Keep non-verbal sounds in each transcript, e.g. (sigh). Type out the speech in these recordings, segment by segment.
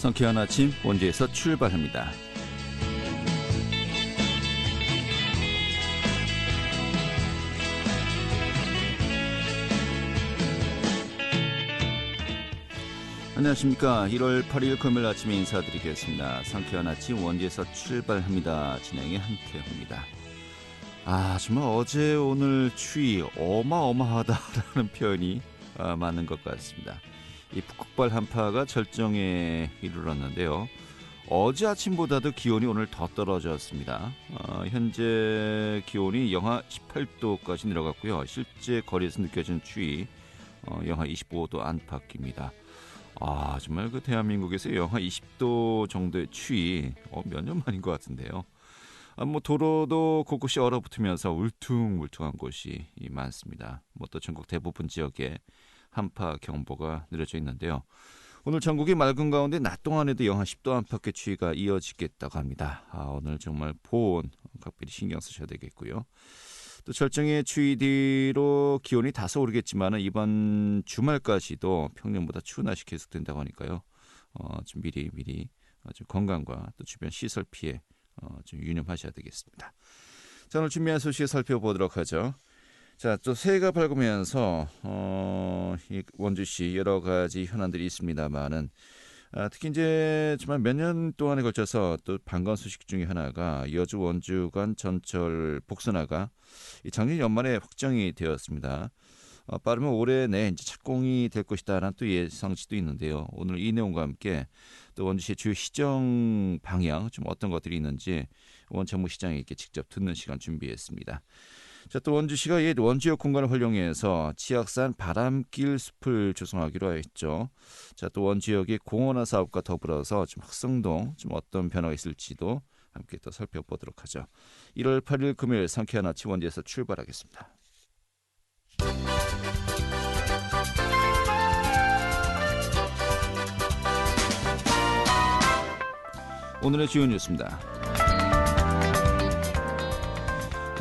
성쾌한 아침 원주에서 출발합니다. 안녕하십니까. 1월 8일 금요일 아침에 인사드리겠습니다. 상쾌한 아침 원주에서 출발합니다. 진행의 한태호입니다. 아, 정말 어제 오늘 추위 어마어마하다라는 표현이 아, 맞는 것 같습니다. 이 북극발 한파가 절정에 이르렀는데요. 어제 아침보다도 기온이 오늘 더 떨어졌습니다. 어, 현재 기온이 영하 18도까지 내려갔고요. 실제 거리에서 느껴지는 추위 어, 영하 25도 안팎입니다. 아 정말 그 대한민국에서 영하 20도 정도의 추위 어, 몇 년 만인 것 같은데요. 아, 뭐 도로도 곳곳이 얼어붙으면서 울퉁불퉁한 곳이 많습니다. 뭐 또 전국 대부분 지역에 한파 경보가 내려져 있는데요. 오늘 전국이 맑은 가운데 낮 동안에도 영하 10도 안팎의 추위가 이어지겠다고 합니다. 아, 오늘 정말 보온 각별히 신경 쓰셔야 되겠고요. 또 절정의 추위 뒤로 기온이 다소 오르겠지만 이번 주말까지도 평년보다 추운 날씨 계속된다고 하니까요. 어, 좀 미리 미리 어, 좀 건강과 또 주변 시설 피해 어, 좀 유념하셔야 되겠습니다. 자 오늘 준비한 소식 살펴보도록 하죠. 자, 또 새해가 밝으면서 어, 이 원주시 여러 가지 현안들이 있습니다만은 아, 특히 이제 정말 몇 년 동안에 걸쳐서 또 반가운 소식 중에 하나가 여주 원주 간 전철 복선화가 작년 연말에 확정이 되었습니다. 어, 빠르면 올해 내 이제 착공이 될 것이다라는 또 예상치도 있는데요. 오늘 이 내용과 함께 또 원주시의 주요 시정 방향 좀 어떤 것들이 있는지 원창무 시장에게 직접 듣는 시간 준비했습니다. 자, 또 원주시가 옛 원주역 공간을 활용해서 치악산 바람길 숲을 조성하기로 했죠. 자, 또 원주역의 공원화 사업과 더불어서 좀 학성동 좀 어떤 변화가 있을지도 함께 또 살펴보도록 하죠. 1월 8일 금요일 상쾌한 아침 원주에서 출발하겠습니다. 오늘의 주요 뉴스입니다.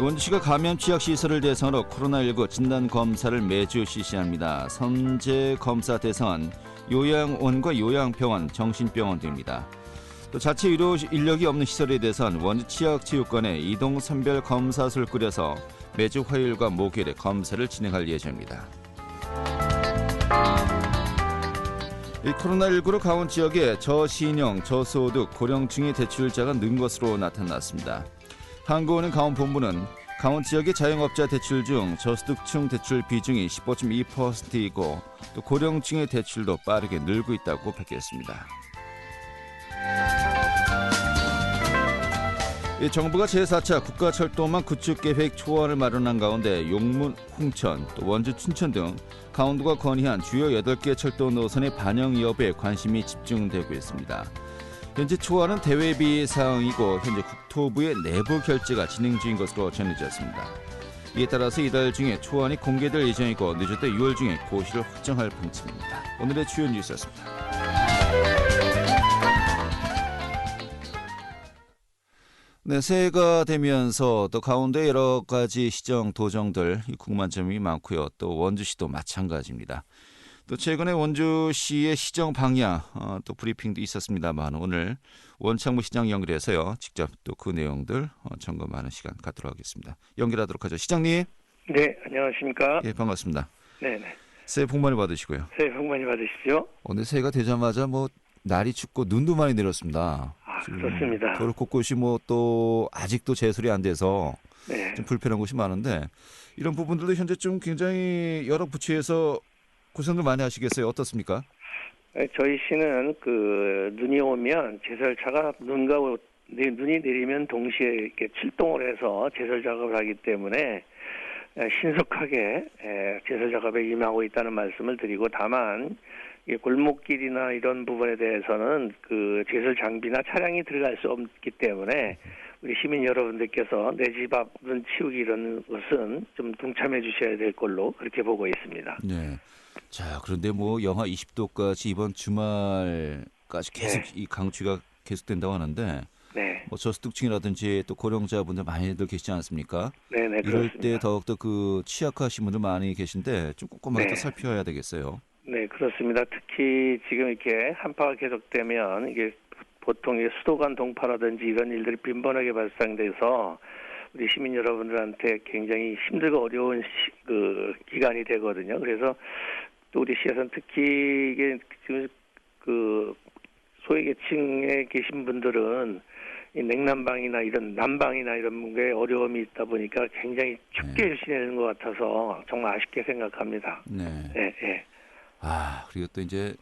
원주시가 감염 취약 시설을 대상으로 코로나19 진단 검사를 매주 실시합니다. 선제 검사 대상은 요양원과 요양병원, 정신병원 등입니다. 또 자체 의료 인력이 없는 시설에 대해서는 원주 치약체육관에 이동 선별 검사소를 꾸려서 매주 화요일과 목요일에 검사를 진행할 예정입니다. 이 코로나19로 강원 지역에 저신용, 저소득, 고령층의 대출자가 는 것으로 나타났습니다. 한국은행 강원 본부는 강원 지역의 자영업자 대출 중 저소득층 대출 비중이 15.2%이고 또 고령층의 대출도 빠르게 늘고 있다고 밝혔습니다. 정부가 제4차 국가철도망 구축계획 초안을 마련한 가운데 용문, 홍천, 또 원주, 춘천 등 강원도가 건의한 주요 8개 철도 노선의 반영 여부에 관심이 집중되고 있습니다. 현재 초안은 대외비 사항이고 현재 국토부의 내부 결제가 진행 중인 것으로 전해졌습니다. 이에 따라서 이달 중에 초안이 공개될 예정이고 늦어도 6월 중에 고시를 확정할 방침입니다. 오늘의 주요 뉴스였습니다. 네, 새해가 되면서 또 가운데 여러 가지 시정 도정들 궁금한 점이 많고요. 또 원주시도 마찬가지입니다. 또 최근에 원주시의 시정 방향 어, 또 브리핑도 있었습니다만 오늘 원창무 시장 연결해서요 직접 또 그 내용들 어, 점검하는 시간 갖도록 하겠습니다. 연결하도록 하죠. 시장님. 네, 안녕하십니까? 예, 반갑습니다. 네, 네. 새해 복 많이 받으시고요. 새해 복 많이 받으십시오. 오늘 새해가 되자마자 뭐 날이 춥고 눈도 많이 내렸습니다. 아, 그렇습니다. 도로 곳곳이 뭐 또 아직도 제설이 안 돼서 네. 좀 불편한 곳이 많은데 이런 부분들도 현재 좀 굉장히 여러 부처에서 고생들 많이 하시겠어요? 어떻습니까? 저희 시는 그 눈이 오면 제설차가 눈과 눈이 내리면 동시에 이렇게 출동을 해서 제설 작업을 하기 때문에 신속하게 제설 작업에 임하고 있다는 말씀을 드리고 다만 골목길이나 이런 부분에 대해서는 그 제설 장비나 차량이 들어갈 수 없기 때문에 우리 시민 여러분들께서 내 집 앞은 치우기 이런 것은 좀 동참해 주셔야 될 걸로 그렇게 보고 있습니다. 네. 자, 그런데 뭐 영하 20도까지 이번 주말까지 계속 네. 이 강추위가 계속된다고 하는데 네. 뭐 저소득층이라든지 또 고령자분들 많이들 계시지 않습니까? 네, 네, 이럴 때 더욱더 그 취약하신 분들 많이 계신데 좀 꼼꼼하게 네. 살펴야 되겠어요. 네, 그렇습니다. 특히 지금 이렇게 한파가 계속되면 이게 보통 이게 수도 간 동파라든지 이런 일들이 빈번하게 발생돼서 우리 시민 여러분들한테 굉장히 힘들고 어려운 시, 그 기간이 되거든요. 그래서 또 우리 시에서는 특히 이게 지금 그 소외계층에 계신 분들은 이 냉난방이나 이런 난방이나 이런 게 어려움이 있다 보니까 굉장히 춥게 지내는 것 같아서 정말 아쉽게 생각합니다. 네. 예, 예. 아 그리고 또 이제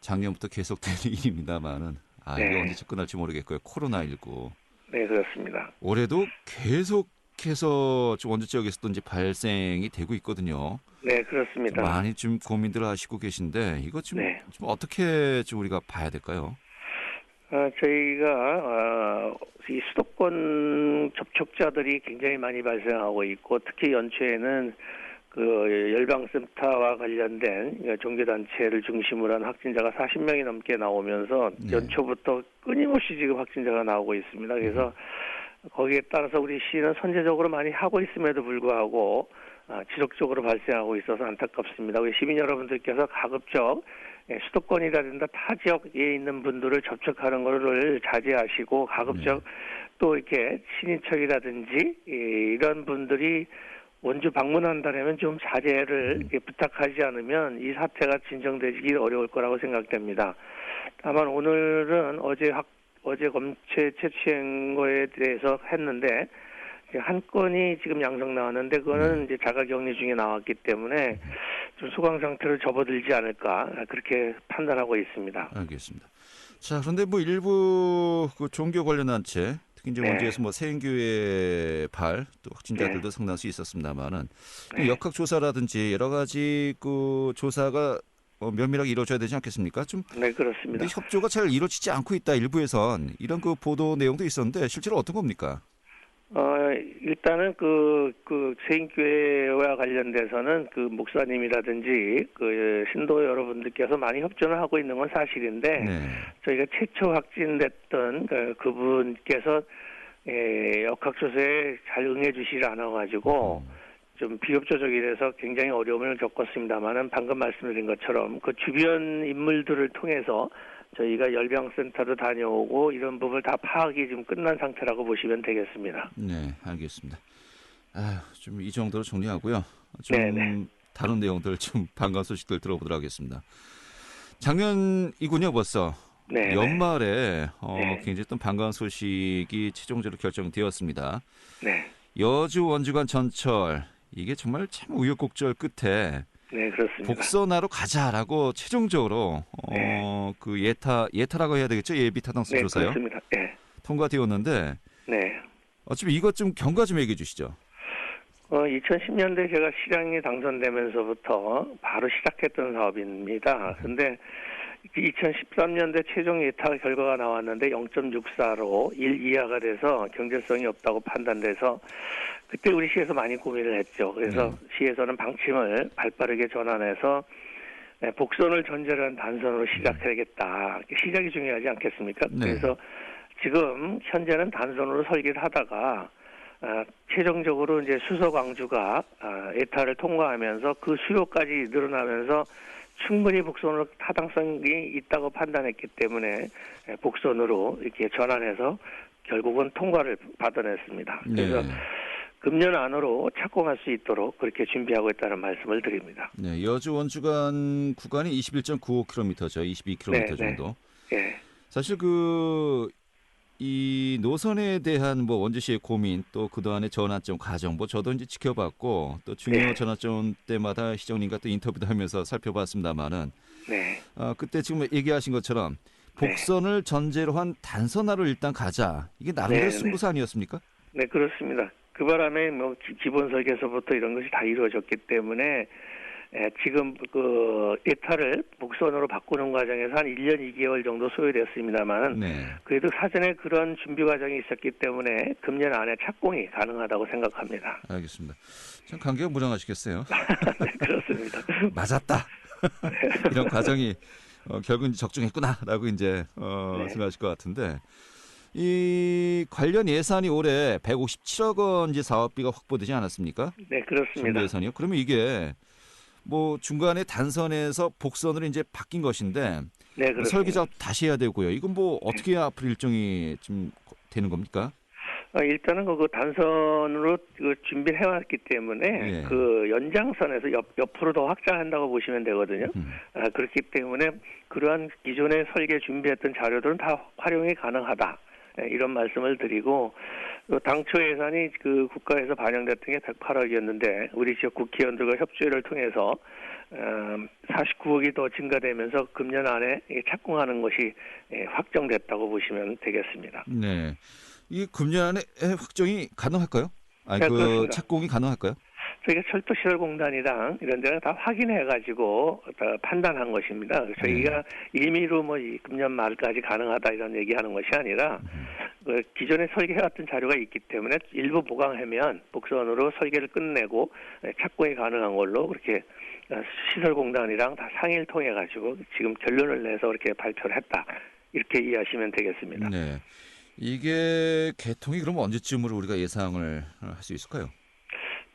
작년부터 계속되는 (laughs) 일입니다만은 아 이게 네. 언제쯤 끝날지 모르겠고요. 코로나 19 네, 그렇습니다. 올해도 계속 해서 좀 원주 지역에서도 이제 발생이 되고 있거든요. 네, 그렇습니다. 많이 좀 고민들을 하시고 계신데 이거 좀, 네. 좀 어떻게 좀 우리가 봐야 될까요? 어, 저희가 어, 이 수도권 접촉자들이 굉장히 많이 발생하고 있고 특히 연초에는 그 열방센터와 관련된 종교단체를 중심으로 한 확진자가 40명이 넘게 나오면서 네. 연초부터 끊임없이 지금 확진자가 나오고 있습니다. 그래서 거기에 따라서 우리 시는 선제적으로 많이 하고 있음에도 불구하고 아, 지속적으로 발생하고 있어서 안타깝습니다. 우리 시민 여러분들께서 가급적 예, 수도권이라든가 타 지역에 있는 분들을 접촉하는 것을 자제하시고 가급적 또 이렇게 친인척이라든지 예, 이런 분들이 원주 방문한다면 좀 자제를 이렇게 부탁하지 않으면 이 사태가 진정되기 어려울 거라고 생각됩니다. 다만 오늘은 어제 확 어제 검체 채취한 거에 대해서 했는데 한 건이 지금 양성 나왔는데 그거는 이제 자가격리 중에 나왔기 때문에 좀 소강 상태로 접어들지 않을까 그렇게 판단하고 있습니다. 알겠습니다. 자 그런데 뭐 일부 그 종교 관련 단체 특히 이제 네. 원주에서 뭐 생교회 발 또 확진자들도 상당수 있었습니다만은 네. 역학 조사라든지 여러 가지 그 조사가 어, 면밀하게 이루어져야 되지 않겠습니까? 좀 네 그렇습니다. 협조가 잘 이루어지지 않고 있다 일부에선 이런 그 보도 내용도 있었는데 실제로 어떤 겁니까? 어, 일단은 그, 그, 세인교회와 관련돼서는 그 목사님이라든지 그 신도 여러분들께서 많이 협조를 하고 있는 건 사실인데, 네. 저희가 최초 확진됐던 그, 그분께서 예, 역학조사에 잘 응해주시지 않아가지고, 좀 비협조적이라서 굉장히 어려움을 겪었습니다만은 방금 말씀드린 것처럼 그 주변 인물들을 통해서 저희가 열병센터도 다녀오고 이런 부분을 다 파악이 지금 끝난 상태라고 보시면 되겠습니다. 네, 알겠습니다. 아, 좀 이 정도로 정리하고요. 좀 네네. 다른 내용들 좀 (laughs) 반가운 소식들 들어보도록 하겠습니다. 작년이군요, 벌써. 네. 연말에 어, 네. 굉장히 또 반가운 소식이 최종적으로 결정되었습니다. 네. 여주 원주간 전철 이게 정말 참 우여곡절 끝에 네, 그렇습니다. 복선하러 가자라고 최종적으로 네. 어, 그 예타 예타라고 해야 되겠죠 예비 타당성 네, 조사요 그렇습니다. 네. 통과되었는데 네. 어차피 이것 좀 경과 좀 얘기해 주시죠. 어, 2010년대 제가 시장에 당선되면서부터 바로 시작했던 사업입니다. 근데 2013년대 최종 예타 결과가 나왔는데 0.64로 1 이하가 돼서 경제성이 없다고 판단돼서 그때 우리 시에서 많이 고민을 했죠. 그래서 네. 시에서는 방침을 발빠르게 전환해서 네, 복선을 전제로 한 단선으로 시작해야겠다. 시작이 중요하지 않겠습니까? 네. 그래서 지금 현재는 단선으로 설계를 하다가 아, 최종적으로 이제 수서 광주가 아, 에타를 통과하면서 그 수요까지 늘어나면서 충분히 복선으로 타당성이 있다고 판단했기 때문에 에, 복선으로 이렇게 전환해서 결국은 통과를 받아냈습니다. 그래서 네. 금년 안으로 착공할 수 있도록 그렇게 준비하고 있다는 말씀을 드립니다. 네, 여주 원주간 구간이 21.95km죠. 22km 네, 네. 정도. 예, 사실 그 이 노선에 대한 뭐 원주시의 고민 또 그동안의 전환점 과정 뭐 저도 이제 지켜봤고 또 중요 네. 전환점 때마다 시정님과 또 인터뷰도 하면서 살펴봤습니다만은 네, 아, 그때 지금 얘기하신 것처럼 네. 복선을 전제로 한 단선화로 일단 가자 이게 나름대로 네, 네. 승부사 아니었습니까? 네 그렇습니다. 그 바람에 뭐 기- 기본 설계서부터 이런 것이 다 이루어졌기 때문에 에, 지금 그 예타를 복선으로 바꾸는 과정에서 한 1년 2개월 정도 소요됐습니다만 네. 그래도 사전에 그런 준비 과정이 있었기 때문에 금년 안에 착공이 가능하다고 생각합니다. 알겠습니다. 참 관계가 무량하시겠어요. (laughs) 네, 그렇습니다. (laughs) 맞았다. (laughs) 이런 과정이 어, 결국은 적중했구나라고 이제 어, 네. 생각하실 것 같은데 이 관련 예산이 올해 157억 원 사업비가 확보되지 않았습니까? 네, 그렇습니다. 예산이요. 그러면 이게 뭐 중간에 단선에서 복선으로 이제 바뀐 것인데 네, 그렇습니다. 설계 작업 다시 해야 되고요. 이건 뭐 어떻게 앞으로 일정이 좀 되는 겁니까? 어, 일단은 그 단선으로 그 준비를 해왔기 때문에 예. 그 연장선에서 옆, 옆으로 더 확장한다고 보시면 되거든요. 음. 아, 그렇기 때문에 그러한 기존에 설계 준비했던 자료들은 다 활용이 가능하다. 예, 이런 말씀을 드리고 또 당초 예산이 그 국가에서 반영됐던 게 108억이었는데 우리 지역 국회의원들과 협조를 통해서 어, 49억이 더 증가되면서 금년 안에 이 착공하는 것이 예, 확정됐다고 보시면 되겠습니다. 네. 이게 금년 안에 확정이 가능할까요? 아니 네, 그 그렇습니다. 착공이 가능할까요? 저희가 철도시설공단이랑 이런 데는 다 확인해가지고 다 판단한 것입니다. 저희가 임의로 뭐이 금년 말까지 가능하다 이런 얘기하는 것이 아니라 그 기존에 설계해왔던 자료가 있기 때문에 일부 보강하면 복선으로 설계를 끝내고 예, 착공이 가능한 걸로 그렇게 어, 시설공단이랑 다 상의를 통해 가지고 지금 결론을 내서 이렇게 발표를 했다 이렇게 이해하시면 되겠습니다. 네. 이게 개통이 그럼 언제쯤으로 우리가 예상을 할 수 있을까요?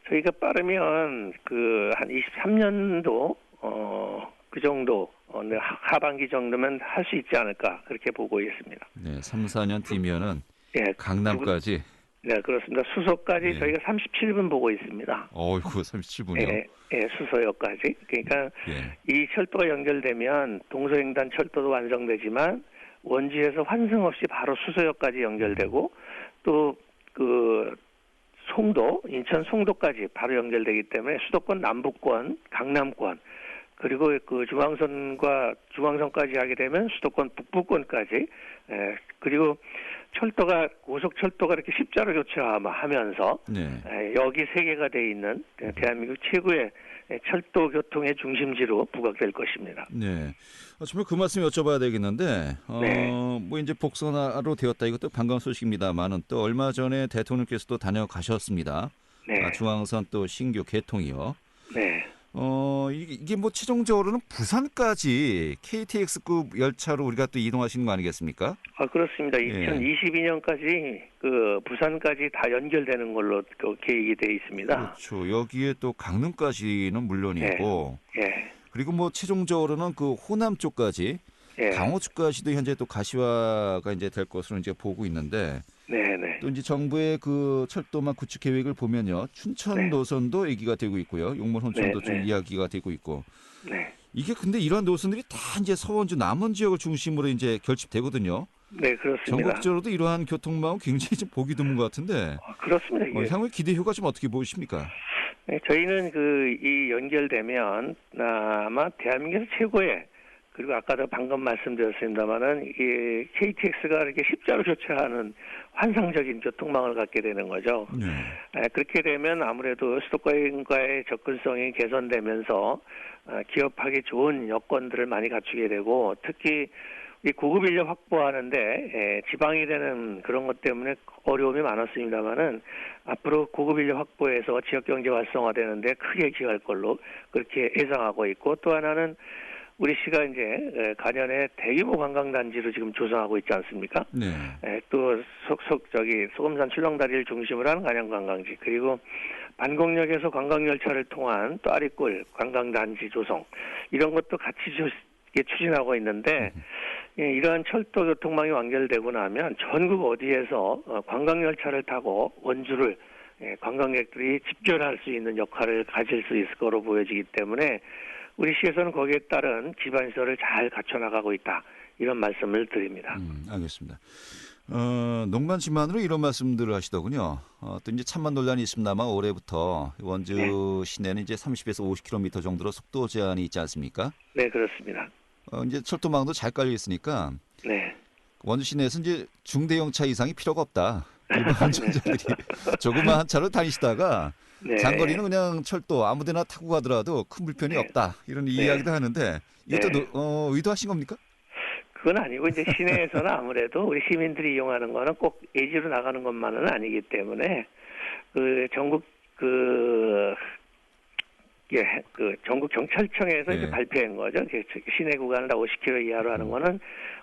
저희가 빠르면 그 한 23년도 어 그 정도 어, 네, 하- 하반기 정도면 할 수 있지 않을까 그렇게 보고 있습니다. 네, 3, 4년 뒤면은 예, 강남까지 네 그렇습니다. 수소까지 예. 저희가 37분 보고 있습니다. 어이구 37분이요. 예, 예, 수소역까지. 그러니까 예. 이 철도가 연결되면 동서횡단 철도도 완성되지만 원주에서 환승 없이 바로 수서역까지 연결되고 또 그 송도 인천 송도까지 바로 연결되기 때문에 수도권 남부권 강남권 그리고 그 중앙선과 중앙선까지 하게 되면 수도권 북부권까지 에, 그리고 철도가 고속철도가 이렇게 십자로 교체하면서 네. 에, 여기 세 개가 돼 있는 대- 대한민국 최고의 에, 철도 교통의 중심지로 부각될 것입니다. 네. 어, 정말 그 말씀 여쭤봐야 되겠는데, 어, 네. 뭐 이제 복선화로 되었다 이것도 반가운 소식입니다만은 또 얼마 전에 대통령께서도 다녀가셨습니다. 네, 아, 중앙선 또 신규 개통이요. 네, 어, 이게, 이게 뭐 최종적으로는 부산까지 KTX급 열차로 우리가 또 이동하시는 거 아니겠습니까? 아 그렇습니다. 예. 2022년까지 그 부산까지 다 연결되는 걸로 그 계획이 돼 있습니다. 그렇죠. 여기에 또 강릉까지는 물론이고, 예, 그리고 뭐 최종적으로는 그 호남 쪽까지, 예, 강호 쪽까지도 현재 또 가시화가 이제 될 것으로 이제 보고 있는데, 네, 네, 또 이제 정부의 그 철도망 구축 계획을 보면요, 춘천 네. 노선도 얘기가 되고 있고요, 용문 혼천도 네, 좀 네. 이야기가 되고 있고, 네, 이게 근데 이러한 노선들이 다 이제 서원주 남원 지역을 중심으로 이제 결집되거든요. 네 그렇습니다. 전국적으로도 이러한 교통망은 굉장히 좀 보기 드문 것 같은데 아, 그렇습니다. 어. 향후 기대 효과 좀 어떻게 보십니까? 네, 저희는 그 이 연결되면 아마 대한민국에서 최고의 그리고 아까도 방금 말씀드렸습니다만은 이 KTX가 이렇게 십자로 교체하는 환상적인 교통망을 갖게 되는 거죠. 네. 에, 그렇게 되면 아무래도 수도권과의 접근성이 개선되면서 어, 기업하기 좋은 여건들을 많이 갖추게 되고 특히 이 고급 인력 확보하는데 에, 지방이 되는 그런 것 때문에 어려움이 많았습니다만은 앞으로 고급 인력 확보해서 지역 경제 활성화되는데 크게 기여할 걸로 그렇게 예상하고 있고 또 하나는 우리 시가 이제 에, 가년에 대규모 관광단지로 지금 조성하고 있지 않습니까? 네. 예, 또 속속 저기 소금산 출렁다리를 중심으로 하는 간양 관광지 그리고 반곡역에서 관광열차를 통한 또 아리골 관광단지 조성 이런 것도 같이 추진하고 있는데 예, 이러한 철도 교통망이 완결되고 나면 전국 어디에서 어, 관광열차를 타고 원주를 예, 관광객들이 집결할 수 있는 역할을 가질 수 있을 거로 보여지기 때문에 우리 시에서는 거기에 따른 기반 시설을 잘 갖춰 나가고 있다 이런 말씀을 드립니다. 음, 알겠습니다. 어, 농반지만으로 이런 말씀들을 하시더군요. 어, 또 이제 찬만 논란이 있습니다만 올해부터 원주 네. 시내는 이제 30에서 50km 정도로 속도 제한이 있지 않습니까? 네 그렇습니다. 어, 이제 철도망도 잘 깔려 있으니까 네. 원주 시내에서 이제 중대형차 이상이 필요가 없다. (laughs) 일반 운전자들이 조그마한 차로 다니시다가 네. 장거리는 그냥 철도 아무데나 타고 가더라도 큰 불편이 네. 없다 이런 네. 이야기도 하는데 이것도 네. 노- 어, 의도하신 겁니까? 그건 아니고 이제 시내에서는 아무래도 우리 시민들이 이용하는 거는 꼭 예지로 나가는 것만은 아니기 때문에 그 전국 그 예, 그 전국 경찰청에서 예. 이제 발표한 거죠. 그 시내 구간을 다 50km 이하로 하는 거는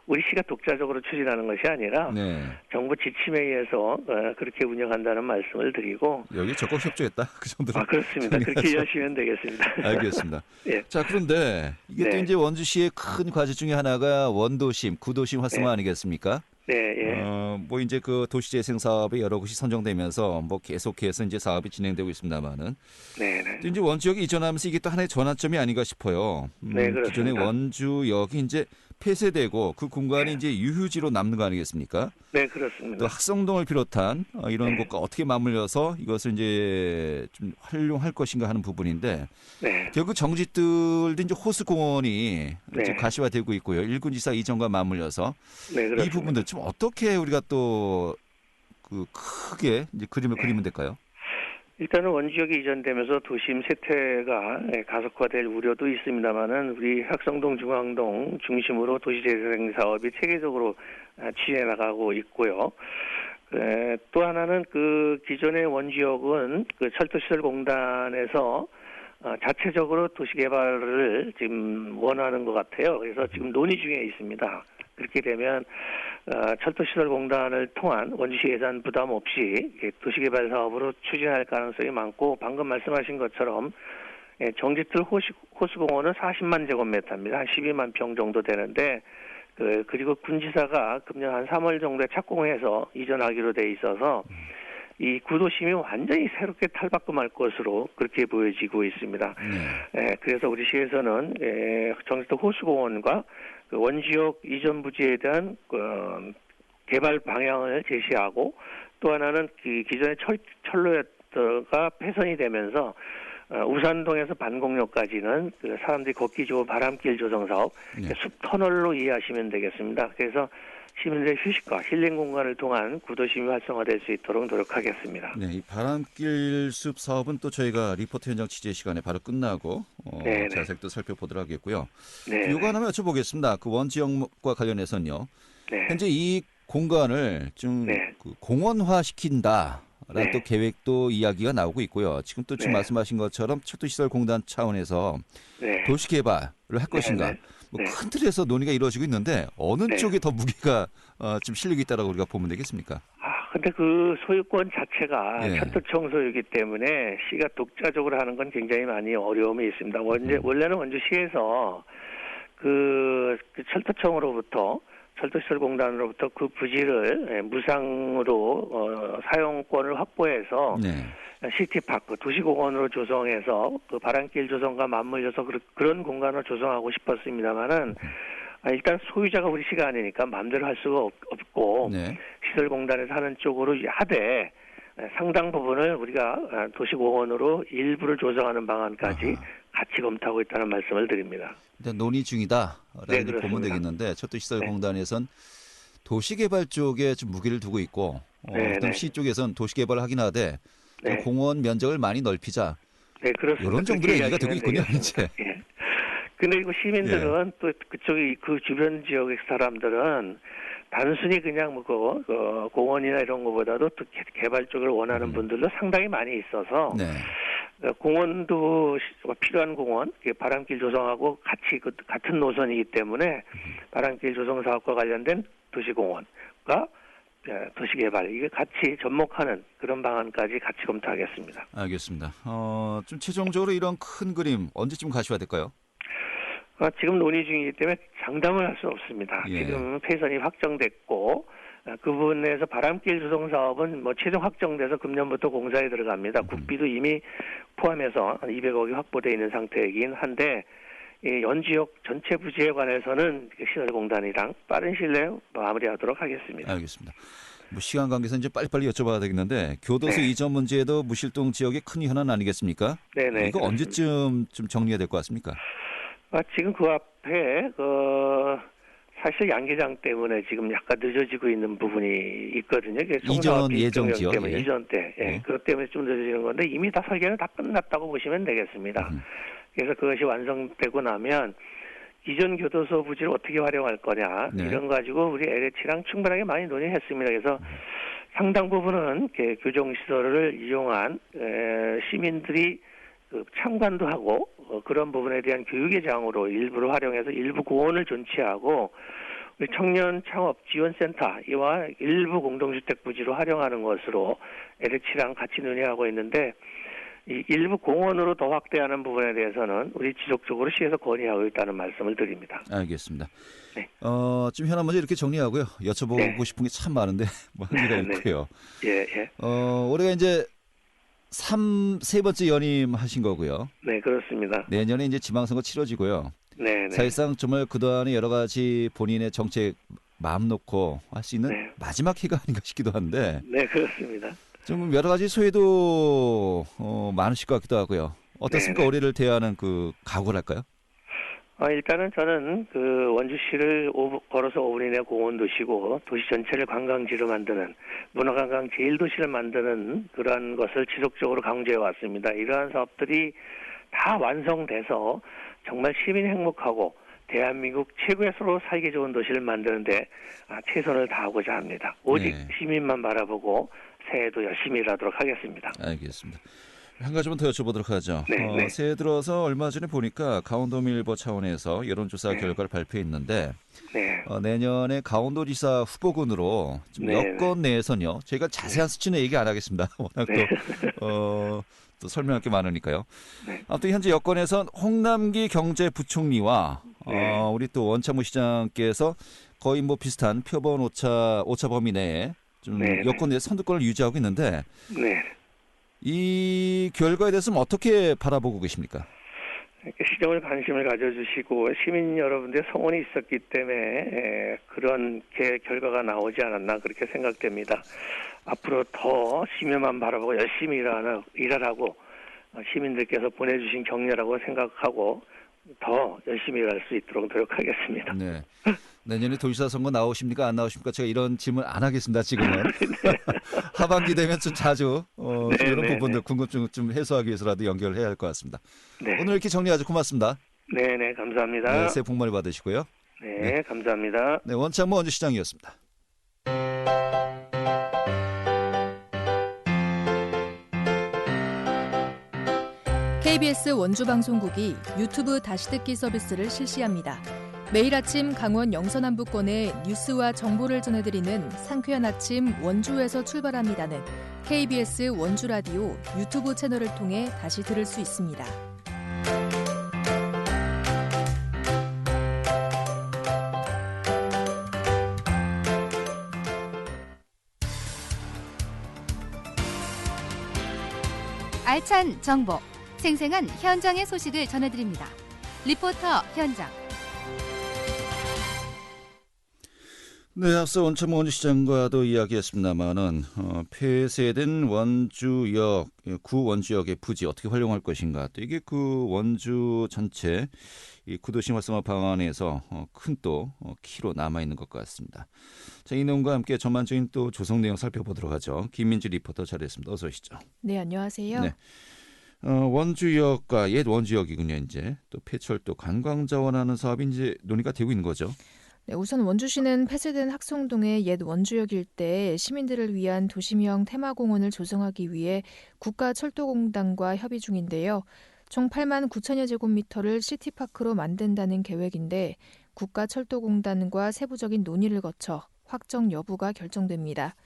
우리 시가 독자적으로 추진하는 것이 아니라 네. 정부 지침에 의해서 어, 그렇게 운영한다는 말씀을 드리고 여기 적극 협조했다. 그 정도로. 아 그렇습니다. (laughs) 그렇게 이해하시면 되겠습니다. (laughs) 알겠습니다. 예. 자, 그런데 이게 또 네. 이제 원주시의 큰 과제 중에 하나가 원도심, 구도심 활성화 네. 아니겠습니까? 네, 예. 어, 뭐 이제 그 도시재생 사업이 여러 곳이 선정되면서 뭐 계속해서 이제 사업이 진행되고 있습니다만은 네, 네. 또 이제 원주역이 이전하면서 이게 또 하나의 전환점이 아닌가 싶어요. 음, 네, 그렇습니다. 기존의 원주역이 이제 폐쇄되고 그 공간이 네. 이제 유휴지로 남는 거 아니겠습니까? 네, 또 그렇습니다. 학성동을 비롯한 어, 이런 네. 곳과 어떻게 맞물려서 이것을 이제 좀 활용할 것인가 하는 부분인데 네. 결국 정짓들도 이제 호수 공원이 네. 지금 가시화되고 있고요. 일군지사 이전과 맞물려서 네. 이 부분들 좀 어떻게 우리가 또 그 크게 이제 그림을 네. 그리면 될까요? 일단은 원지역이 이전되면서 도심 세태가 예, 가속화될 우려도 있습니다만은 우리 학성동 중앙동 중심으로 도시재생 사업이 체계적으로 아, 추진해 나가고 있고요. 에, 또 하나는 그 기존의 원지역은 그 철도시설공단에서 어, 자체적으로 도시개발을 지금 원하는 것 같아요. 그래서 지금 논의 중에 있습니다. 그렇게 되면 어, 철도시설공단을 통한 원주시 예산 부담 없이 도시개발 사업으로 추진할 가능성이 많고 방금 말씀하신 것처럼 예, 정지틀 호수공원은 40만 제곱미터입니다. 한 12만 평 정도 되는데 그, 그리고 군지사가 금년 한 3월 정도에 착공해서 이전하기로 돼 있어서 이 구도심이 완전히 새롭게 탈바꿈할 것으로 그렇게 보여지고 있습니다. 네. 예, 그래서 우리 시에서는 예, 정지도 호수공원과 그 원지역 이전 부지에 대한 그 개발 방향을 제시하고 또 하나는 그 기존의 철, 철로가 폐선이 되면서 어, 우산동에서 반공역까지는 그 사람들이 걷기 좋은 바람길 조성 사업 네. 숲 터널로 이해하시면 되겠습니다. 그래서 시민들의 휴식과 힐링 공간을 통한 구도심이 활성화될 수 있도록 노력하겠습니다. 네, 이 바람길 숲 사업은 또 저희가 리포트 현장 취재 시간에 바로 끝나고 어, 네네. 자세히 또 살펴보도록 하겠고요. 네, 요거 하나만 여쭤보겠습니다. 그 원지역과 관련해서는요. 네, 현재 이 공간을 좀 네. 그 공원화 시킨다 라는 네. 또 계획도 이야기가 나오고 있고요. 지금 또 지금 네. 말씀하신 것처럼 철도시설 공단 차원에서 네. 도시 개발을 할 것인가. 네. 뭐 네. 큰 틀에서 논의가 이루어지고 있는데 어느 네. 쪽에 더 무게가 어, 좀 실력이 있다라고 우리가 보면 되겠습니까? 아, 근데 그 소유권 자체가 예. 철도청 소유이기 때문에 시가 독자적으로 하는 건 굉장히 많이 어려움이 있습니다. 원래, 음. 원래는 원주시에서 그, 그 철도청으로부터 철도시설공단으로부터 그 부지를 예, 무상으로 어, 사용권을 확보해서 네. 시티파크 도시공원으로 조성해서 그 바람길 조성과 맞물려서 그, 그런 공간을 조성하고 싶었습니다만은 아, 일단 소유자가 우리 시가 아니니까 마음대로 할 수가 없, 없고 네. 시설공단에서 하는 쪽으로 하되 에, 상당 부분을 우리가 아, 도시공원으로 일부를 조성하는 방안까지 아하. 같이 검토하고 있다는 말씀을 드립니다. 일단 논의 중이다라고 네, 보면 그렇습니다. 되겠는데 철도시설공단에선 도시개발 쪽에 좀 무게를 두고 있고 어, 네, 네. 시 쪽에선 도시개발을 하긴 하되 좀 네, 공원 면적을 많이 넓히자 네 그렇습니다. 이런 정도의 얘기가 되고 있군요 이제. 되겠습니다. 예. 근데 이거 시민들은 또 그쪽이 그 주변 지역의 사람들은 단순히 그냥 뭐 그, 그 공원이나 이런 거보다도 또 개- 개발 쪽을 원하는 음. 분들도 상당히 많이 있어서 네. 어, 공원도 시- 필요한 공원, 그 바람길 조성하고 같이 그 같은 노선이기 때문에 바람길 조성 사업과 관련된 도시공원과 예, 도시개발 이게 같이 접목하는 그런 방안까지 같이 검토하겠습니다. 알겠습니다. 어, 좀 최종적으로 이런 큰 그림 언제쯤 가시화될까요? 어, 지금 논의 중이기 때문에 장담을 할 수 없습니다. 예. 지금 폐선이 확정됐고 어, 그 부분에서 바람길 조성 사업은 뭐 최종 확정돼서 금년부터 공사에 들어갑니다. 국비도 이미 포함해서 한 200억이 확보돼 있는 상태이긴 한데 이 연 지역 전체 부지에 관해서는 시설공단이랑 빠른 시일 내에 마무리하도록 하겠습니다. 알겠습니다. 뭐 시간 관계상 이제 빨리빨리 여쭤봐야 되겠는데 교도소 네. 이전 문제도 무실동 지역의 큰 현안 아니겠습니까? 네네. 이거 그렇습니다. 언제쯤 좀 정리가 될것 같습니까? 아, 지금 그 앞에 그 사실 양계장 때문에 지금 약간 늦어지고 있는 부분이 있거든요. 이전 예정 지역, 때문에 예. 이전 때, 예, 네. 그것 때문에 좀 늦어지는 건데 이미 다 설계는 다 끝났다고 보시면 되겠습니다. 음. 그래서 그것이 완성되고 나면 이전 교도소 부지를 어떻게 활용할 거냐 네. 이런 거 가지고 우리 LH랑 충분하게 많이 논의했습니다. 그래서 상당 부분은 교정 시설을 이용한 에, 시민들이 그 참관도 하고 어, 그런 부분에 대한 교육의 장으로 일부를 활용해서 일부 공원을 존치하고 우리 청년 창업 지원센터 이와 일부 공동주택 부지로 활용하는 것으로 LH랑 같이 논의하고 있는데 이 일부 공원으로 더 확대하는 부분에 대해서는 우리 지속적으로 시에서 건의하고 있다는 말씀을 드립니다. 알겠습니다. 네. 어, 지금 현안 문제 이렇게 정리하고요. 여쭤보고 네. 싶은 게 참 많은데 (laughs) 뭐 한계가 네. 있고요. 예, 예. 어, 올해가 이제 삼세 번째 연임 하신 거고요. 네, 그렇습니다. 내년에 이제 지방선거 치러지고요. 네, 네. 사실상 정말 그동안의 여러 가지 본인의 정책 마음 놓고 할 수 있는 네. 마지막 해가 아닌가 싶기도 한데 네, 그렇습니다. 좀 여러 가지 소외도 어, 많으실 것 같기도 하고요. 어떻습니까? 네, 네. 올해를 대하는 그 각오랄까요? 어, 일단은 저는 그 원주시를 오- 걸어서 5분 이내 공원 도시고 도시 전체를 관광지로 만드는 문화관광 제일도시를 만드는 그러한 것을 지속적으로 강조해 왔습니다. 이러한 사업들이 다 완성돼서 정말 시민이 행복하고 대한민국 최고의 서로 살기 좋은 도시를 만드는데 아, 최선을 다하고자 합니다. 오직 네. 시민만 바라보고 새해도 열심히 일하도록 하겠습니다. 알겠습니다. 한 가지만 더 여쭤보도록 하죠. 네, 어, 네. 새해 들어서 얼마 전에 보니까 강원도밀보 차원에서 여론조사 네. 결과를 발표했는데 네. 어, 내년에 강원도지사 후보군으로 좀 네, 여권 내에서는요. 저희가 자세한 수치는 얘기 안 하겠습니다. (laughs) 워낙 네. 또, 어, 또 설명할 게 많으니까요. 네. 아무튼 현재 여권에선 홍남기 경제부총리와 네. 어, 우리 또 원창무 시장께서 거의 뭐 비슷한 표본 오차 오차 범위 내에 좀 네, 네. 여권 내 선두권을 유지하고 있는데 네. 이 결과에 대해서는 어떻게 바라보고 계십니까? 시정을 관심을 가져주시고 시민 여러분들의 성원이 있었기 때문에 에, 그런 게 결과가 나오지 않았나 그렇게 생각됩니다. 앞으로 더 시민만 바라보고 열심히 일하라, 일하라고 어, 시민들께서 보내주신 격려라고 생각하고 더 열심히 일할 수 있도록 노력하겠습니다. 네. (laughs) 내년에 도지사 선거 나오십니까 안 나오십니까? 제가 이런 질문 안 하겠습니다. 지금은 (laughs) (laughs) 하반기 되면 좀 자주 어, 좀 네, 이런 네, 부분들 궁금증 좀 해소하기 위해서라도 연결을 해야 할 것 같습니다. 네, 오늘 이렇게 정리하죠. 고맙습니다. 네, 네, 감사합니다. 네, 새해 복 많이 받으시고요. 네, 감사합니다. 네, 원창모 원주시장이었습니다. KBS 원주방송국이 유튜브 다시 듣기 서비스를 실시합니다. 매일 아침 강원 영서남부권의 뉴스와 정보를 전해드리는 상쾌한 아침 원주에서 출발합니다는 KBS 원주 라디오 유튜브 채널을 통해 다시 들을 수 있습니다. 알찬 정보, 생생한 현장의 소식을 전해드립니다. 리포터 현장. 네, 앞서 원창모 원주시장과도 이야기했습니다만은 어, 폐쇄된 원주역 구 원주역의 부지 어떻게 활용할 것인가 또 이게 그 원주 전체 이 구도시 활성화 방안에서 어, 큰또 어, 키로 남아 있는 것 같습니다. 자, 이 내용과 함께 전반적인 또 조성 내용 살펴보도록 하죠. 김민주 리포터 자리했습니다. 어서 오시죠. 네, 안녕하세요. 네. 어, 원주역과 옛 원주역이군요. 이제 또 폐철도 관광 자원하는 사업이 이제 논의가 되고 있는 거죠. 네, 우선 원주시는 폐쇄된 학송동의 옛 원주역 일대에 시민들을 위한 도심형 테마공원을 조성하기 위해 국가철도공단과 협의 중인데요. 총 8만 9천여 제곱미터를 시티파크로 만든다는 계획인데 국가철도공단과 세부적인 논의를 거쳐 확정 여부가 결정됩니다.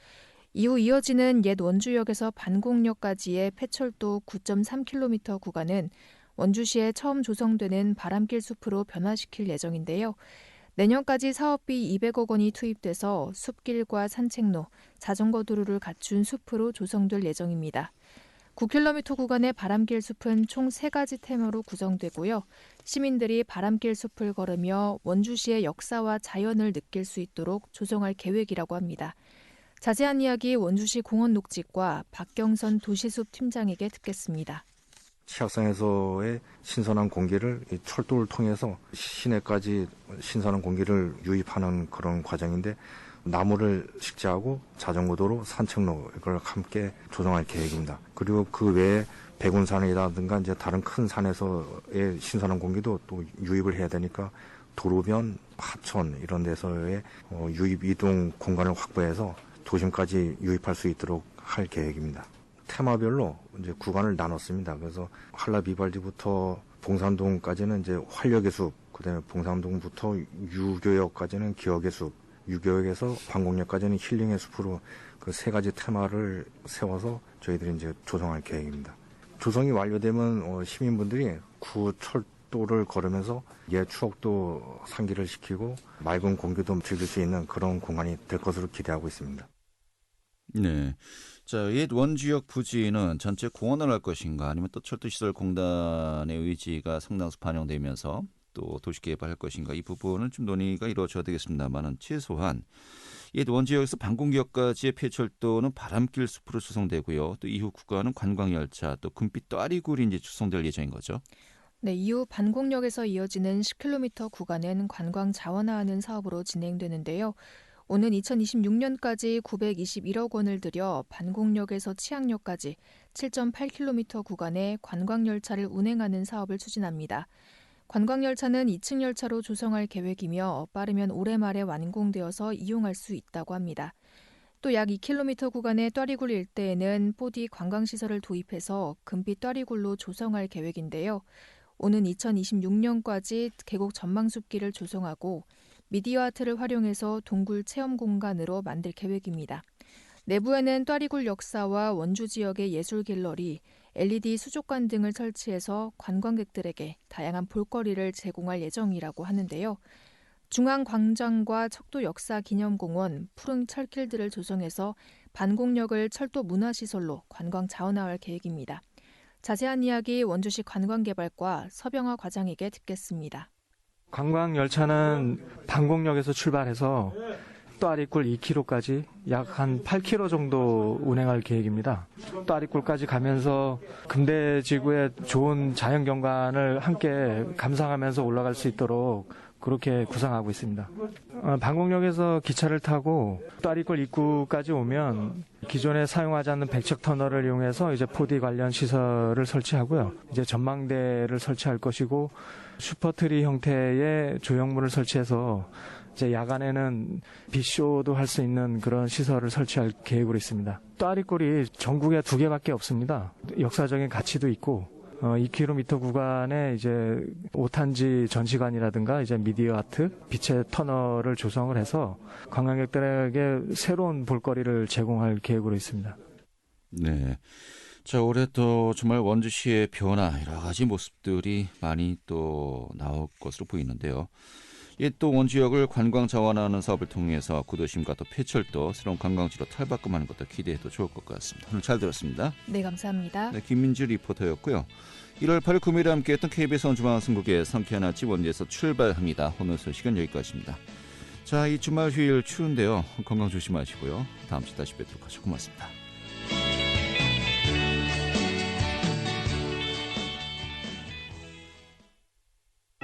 이후 이어지는 옛 원주역에서 반곡역까지의 폐철도 9.3km 구간은 원주시에 처음 조성되는 바람길 숲으로 변화시킬 예정인데요. 내년까지 사업비 200억 원이 투입돼서 숲길과 산책로, 자전거 도로를 갖춘 숲으로 조성될 예정입니다. 9km 구간의 바람길 숲은 총 3가지 테마로 구성되고요. 시민들이 바람길 숲을 걸으며 원주시의 역사와 자연을 느낄 수 있도록 조성할 계획이라고 합니다. 자세한 이야기 원주시 공원 녹직과 박경선 도시숲 팀장에게 듣겠습니다. 치악산에서의 신선한 공기를 이 철도를 통해서 시내까지 신선한 공기를 유입하는 그런 과정인데 나무를 식재하고 자전거도로 산책로 이걸 함께 조성할 계획입니다. 그리고 그 외에 백운산이라든가 이제 다른 큰 산에서의 신선한 공기도 또 유입을 해야 되니까 도로변, 하천 이런 데서의 어, 유입 이동 공간을 확보해서 도심까지 유입할 수 있도록 할 계획입니다. 테마별로 이제 구간을 나눴습니다. 그래서 한라 비발디부터 봉산동까지는 이제 활력의 숲, 그다음에 봉산동부터 유교역까지는 기억의 숲, 유교역에서 방공역까지는 힐링의 숲으로 그 세 가지 테마를 세워서 저희들이 이제 조성할 계획입니다. 조성이 완료되면 어, 시민분들이 구 철도를 걸으면서 옛 추억도 상기를 시키고 맑은 공기도 즐길 수 있는 그런 공간이 될 것으로 기대하고 있습니다. 네. 자, 옛 원주역 부지는 전체 공원을 할 것인가 아니면 또 철도시설 공단의 의지가 상당수 반영되면서 또 도시개발할 것인가 이 부분은 좀 논의가 이루어져야 되겠습니다만은 최소한 옛 원주역에서 방공역까지의 폐철도는 바람길 숲으로 조성되고요. 또 이후 구간은 관광열차 또 금빛 또아리굴이 이제 조성될 예정인 거죠. 네, 이후 반공역에서 이어지는 10km 구간은 관광 자원화하는 사업으로 진행되는데요. 오는 2026년까지 921억 원을 들여 반공역에서 치악역까지 7.8km 구간에 관광열차를 운행하는 사업을 추진합니다. 관광열차는 2층 열차로 조성할 계획이며 빠르면 올해 말에 완공되어서 이용할 수 있다고 합니다. 또 약 2km 구간의 또리굴 일대에는 4D 관광시설을 도입해서 금빛 또리굴로 조성할 계획인데요. 오는 2026년까지 계곡 전망숲길을 조성하고 미디어 아트를 활용해서 동굴 체험 공간으로 만들 계획입니다. 내부에는 또리굴 역사와 원주 지역의 예술 갤러리, LED 수족관 등을 설치해서 관광객들에게 다양한 볼거리를 제공할 예정이라고 하는데요. 중앙 광장과 척도 역사 기념공원, 푸른 철길들을 조성해서 반공역을 철도 문화시설로 관광 자원화할 계획입니다. 자세한 이야기 원주시 관광개발과 서병화 과장에게 듣겠습니다. 관광 열차는 방공역에서 출발해서 또아리굴 2km까지 약 한 8km 정도 운행할 계획입니다. 또아리굴까지 가면서 금대지구의 좋은 자연 경관을 함께 감상하면서 올라갈 수 있도록 그렇게 구상하고 있습니다. 어, 방공역에서 기차를 타고 또아리굴 입구까지 오면 기존에 사용하지 않는 백척 터널을 이용해서 이제 4D 관련 시설을 설치하고요. 이제 전망대를 설치할 것이고 슈퍼트리 형태의 조형물을 설치해서 이제 야간에는 빛쇼도 할 수 있는 그런 시설을 설치할 계획으로 있습니다. 또아리골이 전국에 두 개밖에 없습니다. 역사적인 가치도 있고 어, 2km 구간에 이제 오탄지 전시관이라든가 이제 미디어 아트, 빛의 터널을 조성을 해서 관광객들에게 새로운 볼거리를 제공할 계획으로 있습니다. 네. 자, 올해 또 정말 원주시의 변화, 여러 가지 모습들이 많이 또 나올 것으로 보이는데요. 이또 원주역을 관광 자원화하는 사업을 통해서 구도심과 또 폐철도 새로운 관광지로 탈바꿈하는 것도 기대해도 좋을 것 같습니다. 오늘 잘 들었습니다. 네, 감사합니다. 네, 김민주 리포터였고요. 1월 8일 금요일에 함께했던 KBS 원주방송국의 성쾌한 아침 원주에서 출발합니다. 오늘 소식은 여기까지입니다. 자, 이 주말 휴일 추운데요. 건강 조심하시고요. 다음 주 다시 뵙도록 하죠. 고맙습니다.